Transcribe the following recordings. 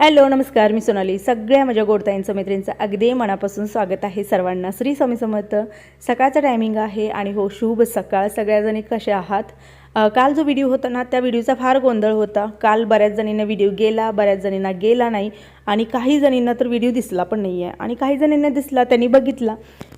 Hello नमस्कार मी सोनाली. सगळ्या माझ्या गोडताईंचं मैत्रिणींचं अगदी मनापासून स्वागत आहे सर्वांना. श्री स्वामी समर्थ. सकाळचं टायमिंग आहे आणि हो शुभ सकाळ. सगळ्याजणी कसे आहात? काल जो व्हिडिओ होता ना त्या व्हिडिओचा फार गोंधळ होता. काल बऱ्याच जणींना व्हिडिओ गेला बऱ्याच जणींना गेला नाही आणि काही जणींना तर व्हिडिओ दिसला पण नाही आहे आणि काही जणींना दिसला त्यांनी बघितला.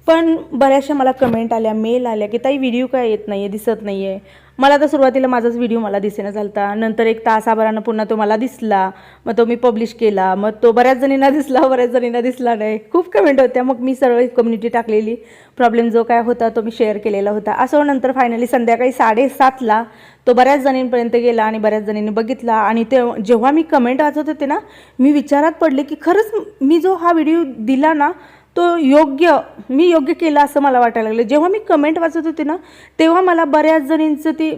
पण बऱ्याचशा मला कमेंट आल्या मेल आल्या की ताई व्हिडिओ काय येत नाही आहे दिसत नाही आहे मला तर सुरुवातीला माझाच व्हिडिओ मला दिसेना झालता. नंतर एक तासाभरानं पुन्हा तो मला दिसला. मग तो मी पब्लिश केला. मग तो बऱ्याच जणींना दिसला बऱ्याच जणींना दिसला नाही. खूप कमेंट होत्या. मग मी सरळ कम्युनिटी टाकलेली. प्रॉब्लेम जो काय होता तो मी शेअर केलेला होता. असं नंतर फायनली संध्याकाळी साडेसातला तो बऱ्याच जणींपर्यंत गेला आणि बऱ्याच जणींनी बघितला. आणि ते जेव्हा मी कमेंट वाचत होते ना मी विचारात पडले की खरंच मी जो हा व्हिडिओ दिला ना तो योग्य मी योग्य केला असं मला वाटायला लागलं. जेव्हा मी कमेंट वाचत होते ना तेव्हा मला बऱ्याच जणींचं ती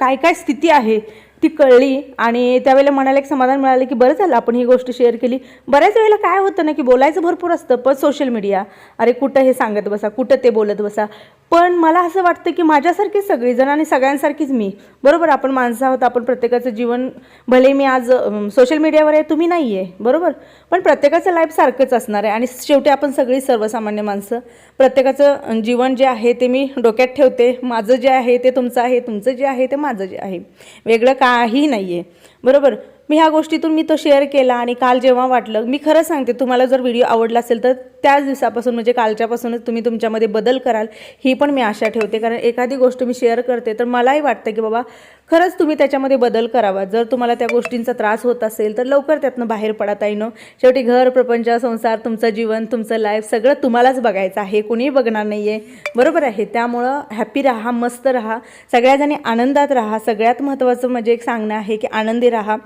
काय काय स्थिती आहे ती कळली. आणि त्यावेळेला मनाला एक समाधान मिळालं की बरं झालं आपण ही गोष्ट शेअर केली. बऱ्याच वेळेला काय होतं ना की बोलायचं भरपूर असतं पण सोशल मीडिया अरे कुठं हे सांगत बसा कुठं ते बोलत बसा. पण मला असं वाटतं की माझ्यासारखीच सगळीजण आणि सगळ्यांसारखीच मी. बरोबर आपण माणसं आहोत आपण प्रत्येकाचं जीवन भले मी आज सोशल मीडियावर आहे तुम्ही नाही आहे बरोबर? पण प्रत्येकाचं लाईफ सारखंच असणार आहे आणि शेवटी आपण सगळी सर्वसामान्य माणसं प्रत्येकाचं जीवन जे आहे ते मी डोक्यात ठेवते. माझं जे आहे ते तुमचं आहे तुमचं जे आहे ते माझं जे आहे. वेगळं काही नाही आहे बरोबर? मी ह्या गोष्टीतून मी तो शेअर केला आणि काल जेव्हा वाटलं मी खरं सांगते तुम्हाला जर व्हिडिओ आवडला असेल तर त्याच दिवसापासून म्हणजे कालच्यापासूनच तुम्ही तुमच्यामध्ये बदल कराल ही पण मी आशा ठेवते. कारण एखादी गोष्ट मी शेअर करते तर मलाही वाटतं की बाबा खरंच तुम्ही त्याच्यामध्ये बदल करावा. जर तुम्हाला त्या गोष्टींचा त्रास होत असेल तर लवकर त्यातनं बाहेर पडा येणं शेवटी घर प्रपंच संसार तुमचं जीवन तुमचं लाईफ सगळं तुम्हालाच बघायचं आहे. कुणीही बघणार नाही आहे बरोबर आहे. त्यामुळं हॅपी राहा मस्त राहा. सगळ्याजणी आनंदात राहा. सगळ्यात महत्त्वाचं म्हणजे एक सांगणं आहे की आनंदी राहा.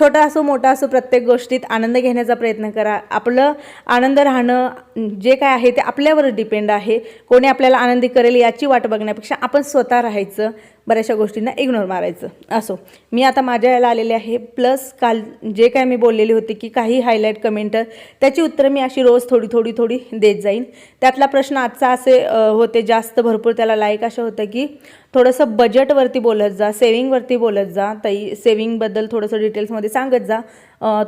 छोटा असो मोठा असो प्रत्येक गोष्टीत आनंद घेण्याचा प्रयत्न करा. आपलं आनंद राहणं जे काय आहे ते आपल्यावर डिपेंड आहे. कोणी आपल्याला आनंदी करेल याची वाट बघण्यापेक्षा आपण स्वतः राहायचं. बऱ्याचशा गोष्टींना इग्नोर मारायचं. असो. मी आता माझ्या याला आलेले आहे. प्लस काल जे काय मी बोललेली होती की काही हायलाईट कमेंट त्याची उत्तरं मी अशी रोज थोडी थोडी थोडी देत जाईन. त्यातला प्रश्न आजचा असे होते जास्त भरपूर त्याला लाईक असं होतं की थोडंसं बजेटवरती बोलत जा सेविंगवरती बोलत जा. ताई सेविंगबद्दल थोडंसं डिटेल्समध्ये सांगत जा.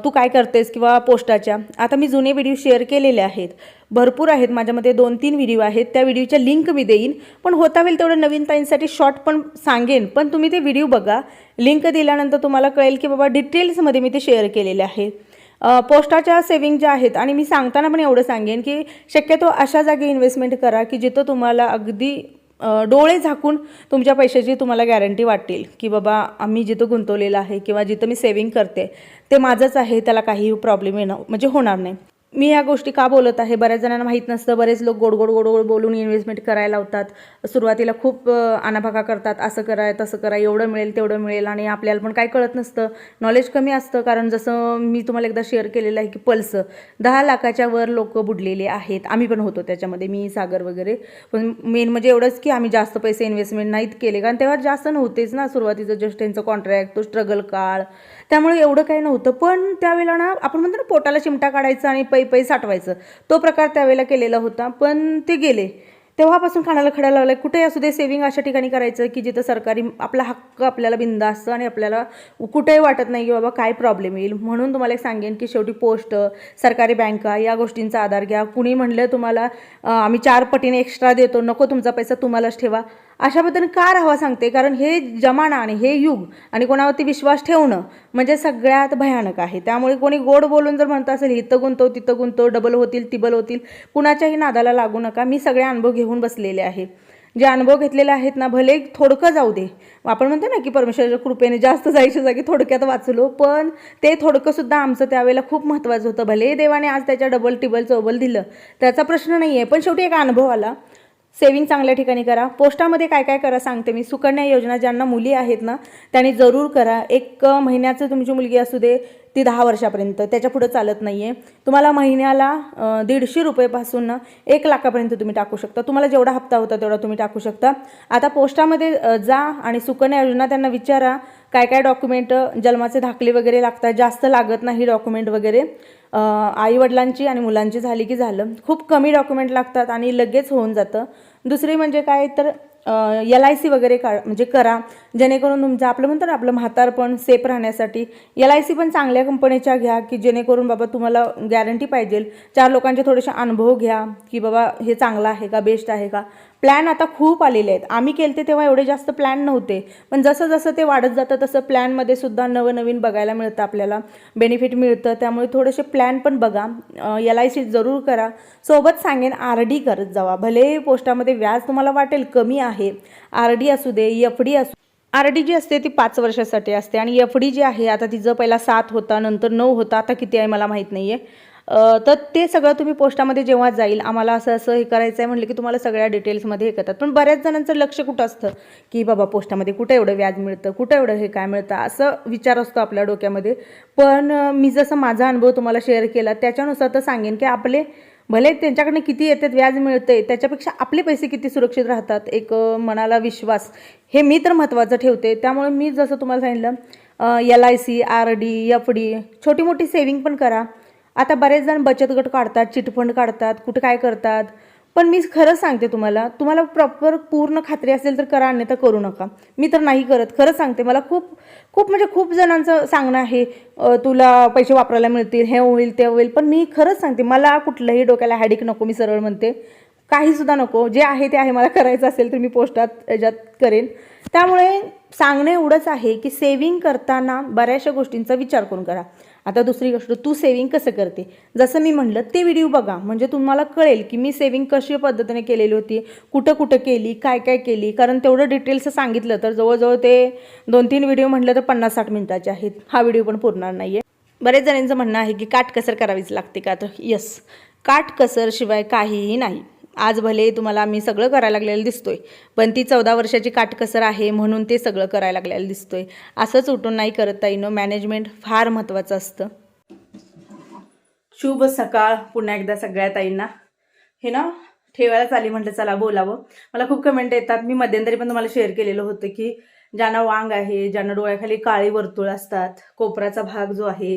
तू काय करतेस किंवा पोस्टाच्या? आता मी जुने व्हिडिओ शेअर केलेले आहेत. भरपूर आहेत. माझ्यामध्ये दोन तीन व्हिडिओ आहेत. त्या व्हिडिओच्या लिंक मी देईन. पण होता होईल तेवढं नवीन ताईंसाठी शॉर्ट पण सांगेन. पण तुम्ही ते व्हिडिओ बघा. लिंक दिल्यानंतर तुम्हाला कळेल की बाबा डिटेल्समध्ये मी ते शेअर केलेले आहेत. पोस्टाच्या सेविंग ज्या आहेत आणि मी सांगताना पण एवढं सांगेन की शक्यतो अशा जागी इन्व्हेस्टमेंट करा की जिथं तुम्हाला अगदी डोळे झाकून तुमच्या पैशाची तुम्हाला गॅरंटी वाटेल की बाबा आम्ही जिथं गुंतवलेलं आहे किंवा जिथं मी सेविंग करते ते माझंच आहे त्याला काही प्रॉब्लेम येणं म्हणजे होणार नाही. मी या गोष्टी का बोलत आहे? बऱ्याच जणांना माहीत नसतं. बरेच लोक गोड गोड गोड गोड बोलून इन्व्हेस्टमेंट करायला लावतात. सुरुवातीला खूप अ, आनाभाका करतात. असं करा तसं करा एवढं मिळेल तेवढं मिळेल आणि आपल्याला पण काय कळत नसतं. नॉलेज कमी असतं कारण जसं मी तुम्हाला एकदा शेअर केलेलं आहे की पल्स दहा लाखाच्या वर लोक बुडलेले आहेत. आम्ही पण होतो त्याच्यामध्ये मी सागर वगैरे. पण मेन म्हणजे एवढंच की आम्ही जास्त पैसे इन्व्हेस्टमेंट नाहीत केले. कारण तेव्हा जास्त नव्हतेच ना सुरुवातीचं. जस्ट त्यांचं कॉन्ट्रॅक्ट तो स्ट्रगल काळ. त्यामुळे एवढं काही नव्हतं. पण त्यावेळेला ना आपण म्हणतो ना पोटाला चिमटा काढायचा आणि पै पै साठवायचं. तो प्रकार त्यावेळेला केलेला होता पण ते गेले. तेव्हापासून खाण्याला खडा लावलाय. कुठे असू दे सेव्हिंग अशा ठिकाणी करायचं की जिथं सरकारी आपला हक्क आपल्याला बिंदा असतं आणि आपल्याला कुठेही वाटत नाही की बाबा काय प्रॉब्लेम येईल. म्हणून तुम्हाला एक सांगेन की शेवटी पोस्ट सरकारी बँका या गोष्टींचा आधार घ्या. कुणी म्हणलं तुम्हाला आम्ही चार पटीने एक्स्ट्रा देतो. नको तुमचा पैसा तुम्हालाच ठेवा. अशा पद्धतीने का राहावं सांगते? कारण हे जमाना आणि हे युग आणि कोणावरती विश्वास ठेवणं म्हणजे सगळ्यात भयानक आहे. त्यामुळे कोणी गोड बोलून जर म्हणत असेल इथं गुंतव तिथं गुंतव डबल होतील टिबल होतील कुणाच्याही नादाला लागू नका. मी सगळे अनुभव घेऊन बसलेले आहे. जे अनुभव घेतलेले आहेत ना भले थोडकं जाऊ दे. आपण म्हणतो ना की परमेश्वराच्या कृपेने जास्त जायच्या जागी थोडक्यात वाचलो पण ते थोडकंसुद्धा आमचं त्यावेळेला खूप महत्त्वाचं होतं. भले देवाने आज त्याच्या डबल टिबल चौबल दिलं त्याचा प्रश्न नाही आहे पण शेवटी एक अनुभव आला. सेविंग चांगल्या ठिकाणी करा. पोस्टामध्ये काय काय करा सांगते मी. सुकन्या योजना ज्यांना मुली आहेत ना त्यांनी जरूर करा. एक महिन्याचं तुमची मुलगी असू दे ती दहा वर्षापर्यंत. त्याच्या पुढं चालत नाही आहे तुम्हाला महिन्याला दीडशे रुपयेपासून ना एक लाखापर्यंत तुम्ही टाकू शकता. तुम्हाला जेवढा हप्ता होता तेवढा तुम्ही टाकू शकता. आता पोस्टामध्ये जा आणि सुकन्या योजना त्यांना विचारा. काय काय डॉक्युमेंट जन्माचे दाखले वगैरे लागतात जास्त लागत नाही डॉक्युमेंट वगैरे. आईवडिलांची आणि मुलांची झाली की झालं. खूप कमी डॉक्युमेंट लागतात आणि लगेच होऊन जातं. दुसरी म्हणजे काय तर एल आय सी वगैरे का म्हणजे करा. जेणेकरून तुमचं आपलं म्हणतो ना आपलं म्हातारपण सेफ राहण्यासाठी एल आय सी पण चांगल्या कंपनीच्या घ्या की जेणेकरून बाबा तुम्हाला गॅरंटी पाहिजे. चार लोकांचे थोडेसे अनुभव घ्या की बाबा हे चांगलं आहे का बेस्ट आहे का. प्लॅन आता खूप आलेले आहेत. आम्ही केलते तेव्हा एवढे जास्त प्लॅन नव्हते. पण जसं जसं ते वाढत जातं तसं प्लॅनमध्ये सुद्धा नवनवीन बघायला मिळतं आपल्याला. बेनिफिट मिळतं. त्यामुळे थोडेसे प्लॅन पण बघा. एल आय सी जरूर करा. सोबत सांगेन आर डी करत जावा. भले पोस्टामध्ये व्याज तुम्हाला वाटेल कमी आहे. आर डी असू दे एफ डी असू आर डी जी असते ती पाच वर्षासाठी असते. आणि एफ डी जी आहे आता तिचं पहिला सात होता नंतर नऊ होता आता किती आहे मला माहीत नाही आहे तर ते सगळं तुम्ही पोस्टामध्ये जेव्हा जाईल आम्हाला असं असं हे करायचं आहे म्हटलं की तुम्हाला सगळ्या डिटेल्समध्ये हे करतात. पण बऱ्याच जणांचं लक्ष कुठं असतं? की बाबा पोस्टामध्ये कुठं एवढं व्याज मिळतं कुठं एवढं हे काय मिळतं? असं विचार असतो आपल्या डोक्यामध्ये. पण मी जसं माझा अनुभव तुम्हाला शेअर केला त्याच्यानुसार तर सांगेन की आपले भले त्यांच्याकडनं किती येतात व्याज मिळतंय त्याच्यापेक्षा आपले पैसे किती सुरक्षित राहतात एक मनाला विश्वास. हे मी तर महत्त्वाचं ठेवते. त्यामुळे मी जसं तुम्हाला सांगितलं L I C R D F D छोटी मोठी सेविंग पण करा. आता बरेच जण बचत गट काढतात चिटफंड काढतात कुठं काय करतात पण मी खरंच सांगते तुम्हाला तुम्हाला प्रॉपर पूर्ण खात्री असेल तर करा अन्यथा करू नका. मी तर नाही करत. खरंच सांगते मला खूप खूप म्हणजे खूप जणांचं सांगणं आहे तुला पैसे वापरायला मिळतील हे होईल ते होईल पण मी खरंच सांगते मला कुठलंही डोक्याला हॅडिक नको मी सरळ म्हणते. काहीसुद्धा नको जे आहे ते आहे मला करायचं असेल तर मी पोस्टात याच्यात करेन. त्यामुळे सांगणं एवढंच आहे की सेविंग करताना बऱ्याचशा गोष्टींचा विचार करून करा. आता दुसरी गोष्ट तू सेविंग कसं करते? जसं मी म्हणलं ते व्हिडिओ बघा. म्हणजे तुम्हाला कळेल की मी सेविंग कशी पद्धतीने केलेली होती कुठं कुठं केली काय काय केली. कारण तेवढं डिटेल्स सांगितलं तर जवळजवळ ते दोन तीन व्हिडिओ म्हटलं तर पन्नास साठ मिनिटाचे आहेत. हा व्हिडिओ पण पुरणार नाही आहे बरेच जणांचं म्हणणं आहे की काटकसर करावीच लागते का? तर यस काटकसरशिवाय काहीही नाही. आज भले तुम्हाला मी सगळं करायला लागलेलं दिसतोय पण ती चौदा वर्षाची काटकसर आहे म्हणून ते सगळं करायला लागलेलं दिसतोय. असंच उठून नाही करता येणं मॅनेजमेंट फार महत्त्वाचं असतं. शुभ सकाळ पुन्हा एकदा सगळ्या ताईंना. हे ना ठेवायला चाली म्हटलं चला बोलावं. मला खूप कमेंट येतात. मी मध्यंतरी पण तुम्हाला शेअर केलेलं होतं की ज्यांना वांग आहे ज्यांना डोळ्याखाली काळी वर्तुळ असतात कोपराचा भाग जो आहे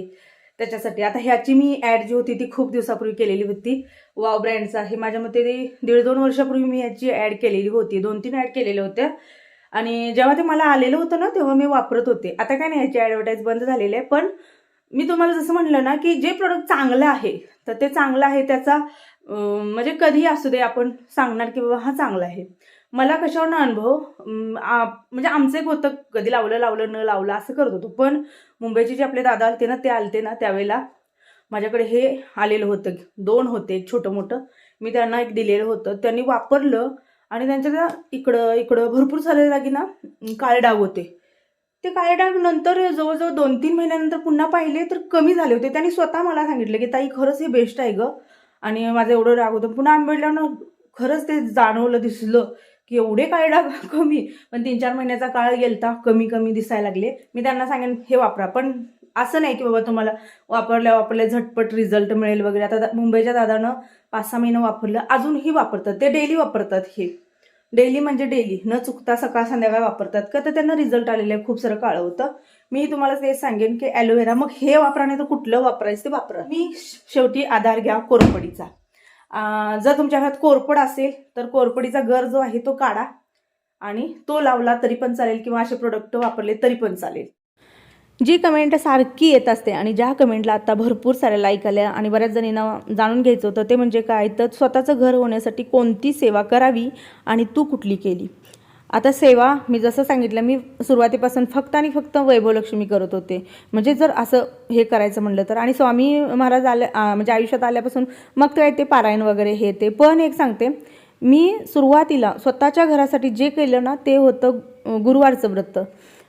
त्याच्यासाठी. आता ह्याची मी ॲड जी होती ती खूप दिवसापूर्वी केलेली होती. वाव ब्रँडचा हे माझ्या मते ते दीड दोन वर्षापूर्वी मी ह्याची ॲड केलेली होती. दोन तीन ॲड केलेल्या होत्या. आणि जेव्हा ते मला आलेलं होतं ना तेव्हा मी वापरत होते. आता काय नाही याची ॲडव्हर्टाईज बंद झालेली आहे. पण मी तुम्हाला जसं म्हणलं ना की जे प्रोडक्ट चांगलं आहे तर ते चांगलं आहे त्याचा म्हणजे कधी असू दे आपण सांगणार की बाबा हा चांगला आहे. मला कशावर अनुभव आ- म्हणजे आमचं एक होतं कधी लावलं लावलं न लावलं असं करत होतो. पण मुंबईचे जे आपले दादा आलते ना ते आलते ना त्यावेळेला माझ्याकडे हे आलेलं होतं. दोन होते एक छोटं मोठं. मी त्यांना एक दिलेलं होतं. त्यांनी वापरलं आणि त्यांच्या त्या इकडं इकडं भरपूर सारे जागी ना काळे डाग होते. ते काळे डाग नंतर जवळजवळ दोन तीन महिन्यानंतर पुन्हा पाहिले तर कमी झाले होते. त्यांनी स्वतः मला सांगितलं की ताई खरंच हे बेस्ट आहे गं. आणि माझं एवढं राग होतं. पुन्हा आंबेडल्यानं खरंच ते जाणवलं दिसलं. की एवढे काळे डाग कमी पण तीन चार महिन्याचा काळ गेलता कमी कमी दिसायला लागले. मी त्यांना सांगेन हे वापरा. पण असं नाही की बाबा तुम्हाला वापरल्या वापरल्या झटपट रिझल्ट मिळेल वगैरे. आता दा- मुंबईच्या दादानं पाच सहा महिनं वापरलं अजूनही वापरतात. ते डेली वापरतात हे. डेली म्हणजे डेली न चुकता सकाळ संध्याकाळ वापरतात. का तर त्यांना रिझल्ट आलेलं आहे. खूप सारं काळं होतं. मी तुम्हाला ते सांगेन की ॲलोवेरा मग हे वापरा नाही तर कुठलं वापरायचं ते वापरा. मी शेवटी आधार घ्या कोरपडीचा जर तुमच्या घरात कोरपड असेल तर कोरपडीचा गर जो आहे तो काढा. आणि तो लावला तरी पण चालेल किंवा असे प्रोडक्ट वापरले तरी पण चालेल. जी कमेंट सारखी येत असते आणि ज्या कमेंटला आता भरपूर साऱ्या लाईक आल्या आणि बऱ्याच जणींना जाणून घ्यायचं होतं ते म्हणजे काय? तर स्वतःचं घर होण्यासाठी कोणती सेवा करावी आणि तू कुठली केली? आता सेवा मी जसं सांगितलं मी सुरुवातीपासून फक्त आणि फक्त वैभवलक्ष्मी करत होते. म्हणजे जर असं हे करायचं म्हणलं तर आणि स्वामी महाराज आल्या म्हणजे आयुष्यात आल्यापासून मग काय ते पारायण वगैरे हे ते. पण एक सांगते मी सुरुवातीला स्वतःच्या घरासाठी जे केलं ना ते होतं गुरुवारचं व्रत.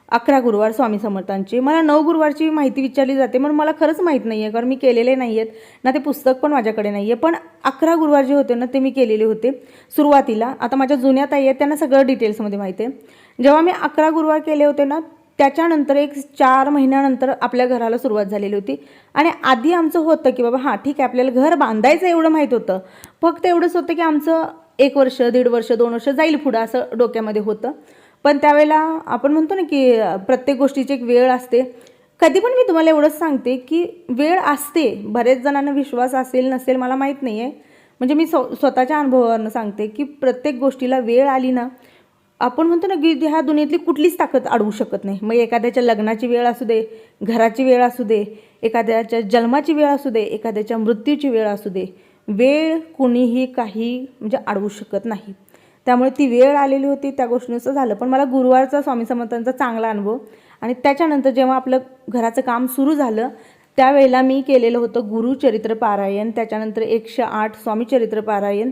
अकरा गुरुवार स्वामी समर्थांची. मला नऊ गुरुवारची माहिती विचारली जाते म्हणून मला खरंच माहीत नाही आहे कारण मी केलेले नाही आहेत ना ते पुस्तक पण माझ्याकडे नाही आहे पण अकरा गुरुवार जे होते ना ते मी केलेले होते सुरुवातीला. आता माझ्या जुन्या ताई आहेत त्यांना सगळं डिटेल्समध्ये माहिती आहे. जेव्हा मी अकरा गुरुवार केले होते ना त्याच्यानंतर एक चार महिन्यानंतर आपल्या घराला सुरुवात झालेली होती. आणि आधी आमचं होतं की बाबा हां ठीक आहे आपल्याला घर बांधायचं एवढं माहीत होतं. फक्त एवढंच होतं की आमचं एक वर्ष दीड वर्ष दोन वर्ष जाईल पुढं असं डोक्यामध्ये होतं. पण त्यावेळेला आपण म्हणतो ना की प्रत्येक गोष्टीची एक वेळ असते. कधी पण मी तुम्हाला एवढंच सांगते की वेळ असते. बरेच जणांना विश्वास असेल नसेल मला माहीत नाही आहे म्हणजे मी स्व स्वतःच्या अनुभवावरनं सांगते की प्रत्येक गोष्टीला वेळ आली ना आपण म्हणतो ना की ह्या दुनियेतली कुठलीच ताकद अडवू शकत नाही. मग एखाद्याच्या लग्नाची वेळ असू दे घराची वेळ असू दे एखाद्याच्या जन्माची वेळ असू दे एखाद्याच्या मृत्यूची वेळ असू दे वेळ कुणीही काही म्हणजे अडवू शकत नाही. त्यामुळे ती वेळ आलेली होती त्या गोष्टीनुसार झालं. पण मला गुरुवारचा स्वामी समर्थांचा चांगला अनुभव आणि त्याच्यानंतर जेव्हा आपलं घराचं काम सुरू झालं त्यावेळेला मी केलेलं होतं गुरुचरित्र पारायण. त्याच्यानंतर एकशे आठ स्वामीचरित्र पारायण.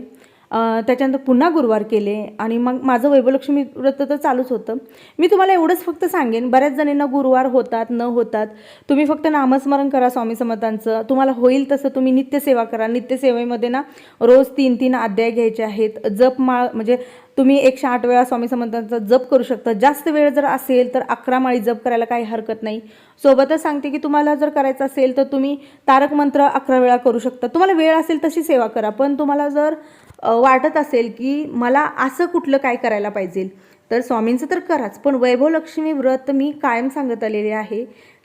त्याच्यानंतर पुन्हा गुरुवार केले आणि मग माझं वैभवलक्ष्मी व्रत तर चालूच होतं. मी तुम्हाला एवढंच फक्त सांगेन बऱ्याच जणींना गुरुवार होतात न होतात. तुम्ही फक्त नामस्मरण करा स्वामी समर्थांचं. तुम्हाला होईल तसं तुम्ही नित्यसेवा करा. नित्यसेवेमध्ये ना रोज तीन तीन अध्याय घ्यायचे आहेत. जप माळ म्हणजे तुम्ही एकशे आठ वेळा स्वामी समर्थांचा जप करू शकता. जास्त वेळ जर असेल तर अकरा माळी जप करायला काही हरकत नाही. सोबतच सांगते की तुम्हाला जर करायचं असेल तर तुम्ही तारक मंत्र अकरा वेळा करू शकता. तुम्हाला वेळ असेल तशी सेवा करा पण तुम्हाला जर वाटत असेल की मला असं कुठलं काय करायला पाहिजे तर स्वामींचं तर कराच पण वैभवलक्ष्मी व्रत मी कायम सांगत आलेले आहे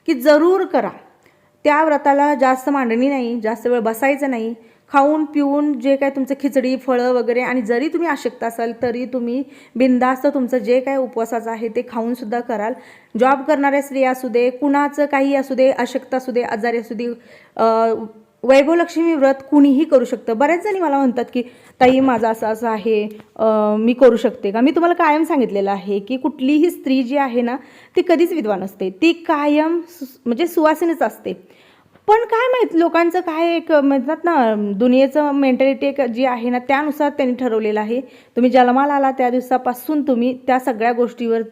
की जरूर करा. त्या व्रताला जास्त मांडणी नाही जास्त वेळ बसायचं नाही खाऊन पिऊन जे काय तुमचं खिचडी फळं वगैरे आणि जरी तुम्ही अशक्त असाल तरी तुम्ही बिंदास्त तुमचं जे काय उपवासाचं आहे ते खाऊनसुद्धा कराल. जॉब करणाऱ्या स्त्रिया असू दे कुणाचं काही असू दे अशक्त असू दे आजारी असू दे वैभवलक्ष्मी व्रत कुणीही करू शकतं. बऱ्याच जणी मला म्हणतात की ताई माझं असं असं आहे मी करू शकते का? मी तुम्हाला कायम सांगितलेलं आहे की कुठलीही स्त्री जी आहे ना ती कधीच विद्वान असते ती कायम म्हणजे सुवासिनीच असते. पण काय माहीत लोकांचं काय एक म्हणतात ना दुनियेचं मेंटॅलिटी एक जी आहे ना त्यानुसार त्यांनी ठरवलेलं आहे. तुम्ही जन्माला आला त्या दिवसापासून तुम्ही त्या सगळ्या गोष्टीवर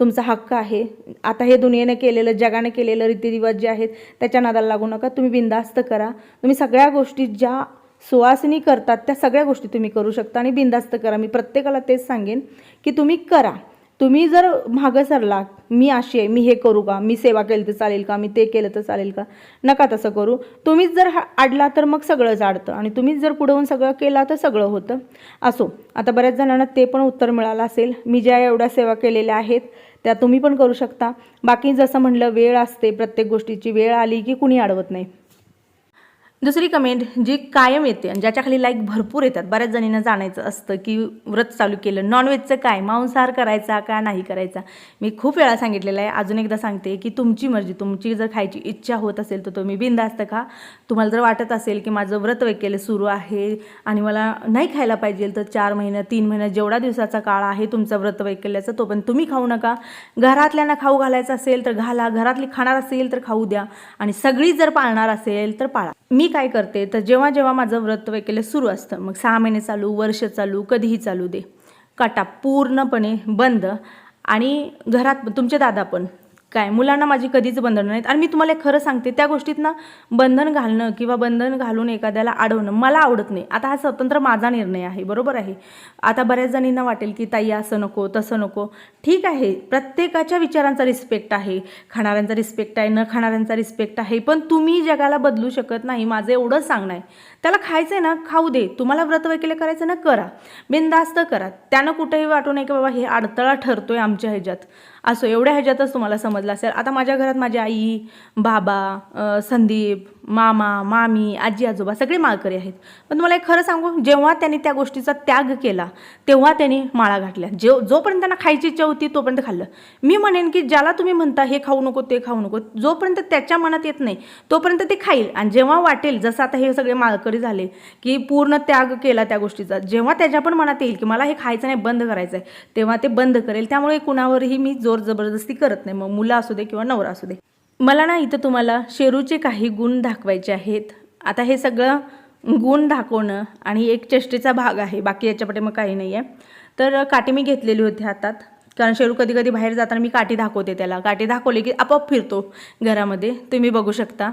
तुमचा हक्क आहे. आता हे दुनियेने केलेलं जगाने केलेलं रीतिरिवाज जे आहेत त्याच्या नादाला लागू नका. तुम्ही बिंदास्त करा. तुम्ही सगळ्या गोष्टी ज्या सुवासिनी करतात त्या सगळ्या गोष्टी तुम्ही करू शकता आणि बिंदास्त करा. मी प्रत्येकाला तेच सांगेन की तुम्ही करा. तुम्ही जर मागं सरला मी अशी आहे मी हे करू का? मी सेवा केली तर चालेल का? मी ते केलं तर चालेल का? नका तसं करू. तुम्हीच जर हा- अडला तर मग सगळंच अडतं आणि तुम्हीच जर पुढवून सगळं केला तर सगळं होतं. असो आता बऱ्याच जणांना ते पण उत्तर मिळालं असेल. मी ज्या एवढ्या सेवा केलेल्या आहेत त्या तुम्ही पण करू शकता. बाकी जसं म्हणलं वेळ असते प्रत्येक गोष्टीची. वेळ आली की कुणी अडवत नाही. दुसरी कमेंट जी कायम येते आणि ज्याच्याखाली लाईक भरपूर येतात. बऱ्याच जणींना जाणायचं असतं की व्रत चालू केलं नॉनव्हेजचं काय मांसाहार करायचा का नाही करायचा? मी खूप वेळा सांगितलेलं आहे. अजून एकदा सांगते की तुमची मर्जी तुमची जर खायची इच्छा होत असेल तर तुम्ही बिंदास्त खा. तुम्हाला जर वाटत असेल की माझं व्रत वैकेले सुरू आहे आणि मला नाही खायला पाहिजे तर चार महिन्या तीन महिन्या जेवढा दिवसाचा काळ आहे तुमचा व्रत वैकल्याचा तो पण तुम्ही खाऊ नका. घरातल्यांना खाऊ घालायचं असेल तर घाला. घरातली खाणार असेल तर खाऊ द्या. आणि सगळी जर पाळणार असेल तर पाळा. मी काय करते? तर जेव्हा जेव्हा माझं व्रत वैकल्य सुरू असतं मग सहा महिने चालू वर्ष चालू कधीही चालू दे. काटा पूर्णपणे बंद. आणि घरात तुमचे दादा पण काय? मुलांना माझी कधीच बंधनं नाहीत. आणि मी तुम्हाला खरं सांगते त्या गोष्टीत ना बंधन घालणं किंवा बंधन घालून एखाद्याला अडवणं मला आवडत नाही. आता हा स्वतंत्र माझा निर्णय आहे बरोबर आहे? आता बऱ्याच जणींना वाटेल की ताई असं नको तसं नको. ठीक आहे प्रत्येकाच्या विचारांचा रिस्पेक्ट आहे खाणाऱ्यांचा रिस्पेक्ट आहे न खाणाऱ्यांचा रिस्पेक्ट आहे पण तुम्ही जगाला बदलू शकत नाही माझं एवढंच सांगणं आहे. त्याला खायचं आहे ना खाऊ दे. तुम्हाला व्रत वैकेले करायचं ना करा. बिनधास्त करा. त्यानं कुठेही वाटू नये की बाबा हे अडथळा ठरतोय आमच्या ह्याच्यात. असो एवढ्या ह्याच्यातच तुम्हाला समजलं असेल. आता माझ्या घरात माझी आई बाबा संदीप मामा मामी आजी आजोबा सगळे माळकरी आहेत. पण तुम्हाला एक खरं सांगू जेव्हा त्यांनी त्या गोष्टीचा त्याग केला तेव्हा त्यांनी माळा घातल्या. जो जोपर्यंत त्यांना खायची इच्छा होती तोपर्यंत खाल्लं. मी म्हणेन की ज्याला तुम्ही म्हणता हे खाऊ नको ते खाऊ नको जोपर्यंत त्याच्या मनात येत नाही तोपर्यंत ते खाईल. आणि जेव्हा वाटेल जसं आता हे सगळे माळकरी झाले की पूर्ण त्याग केला त्या गोष्टीचा जेव्हा त्याच्या पण मनात येईल की मला हे खायचं नाही बंद करायचं आहे तेव्हा ते बंद करेल. त्यामुळे कुणावरही मी जो जोर जबरदस्ती करत नाही. मग मुलं असू दे किंवा नवरा असू दे. मला ना इथं तुम्हाला शेरूचे काही गुण दाखवायचे आहेत. आता हे सगळं गुण दाखवणं आणि एक चेष्टेचा भाग आहे. बाकी याच्यापटे मग काही नाही आहे तर काठी मी घेतलेली होती हातात. कारण शेरू कधी कधी बाहेर जाताना मी काठी दाखवते त्याला. काठी दाखवली की आपोआप फिरतो घरामध्ये. तुम्ही बघू शकता.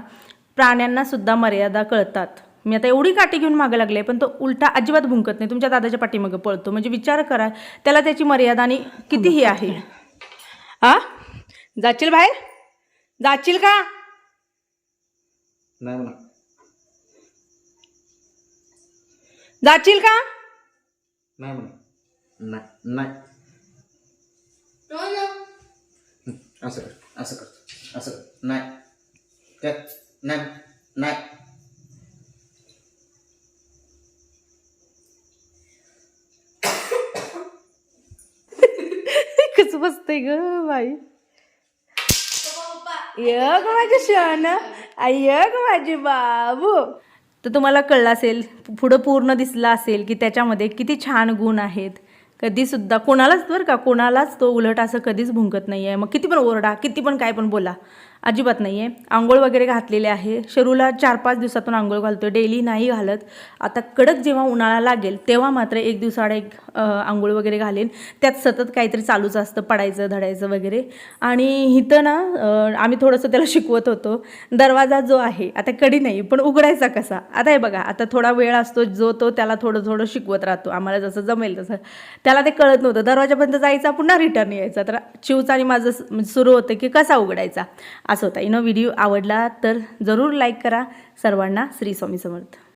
प्राण्यांना सुद्धा मर्यादा कळतात. मी आता एवढी काठी घेऊन मागं लागले पण तो उलटा अजिबात भुंकत नाही. तुमच्या दादाच्या पाठीमागे पळतो. म्हणजे विचार करा त्याला त्याची मर्यादा आणि कितीही आहे. आ जाशील बाहेर? जाशील का? नाही म्हणा. जाशील का? नाही म्हणा. नाही नाही. हं, असं कर असं कर असं कर. नाही. त्यात नाही. आहे ग बाई. यग माझे शन यग माझे बाबू. तर तुम्हाला कळलं असेल पुढं पूर्ण दिसलं असेल की त्याच्यामध्ये किती छान गुण आहेत. कधीसुद्धा कोणालाच बरं का कोणालाच तो उलट असं कधीच भुंकत नाही आहे मग किती पण ओरडा किती पण काय पण बोला. अजिबात नाही आहे आंघोळ वगैरे घातलेले आहे. शरूला चार पाच दिवसातून आंघोळ घालतो डेली नाही घालत. आता कडक जेव्हा उन्हाळा लागेल तेव्हा मात्र एक दिवसाआड एक आंघोळ वगैरे घालेन. त्यात सतत काहीतरी चालूच असतं पडायचं धडायचं वगैरे. आणि इथं ना आम्ही थोडंसं त्याला शिकवत होतो दरवाजा जो आहे आता कडी नाही पण उघडायचा कसा? आता हे बघा आता थोडा वेळ असतो जो तो त्याला थोडं थोडं शिकवत राहतो. आम्हाला जसं जमेल तसं. त्याला ते कळत नव्हतं. दरवाजापर्यंत जायचा पुन्हा रिटर्न यायचा. तर चिवचा आणि माझं म्हणजे सुरू होतं की कसा उघडायचा? असं होता. इनो व्हिडिओ आवडला तर जरूर लाईक करा. सर्वांना श्री स्वामी समर्थ.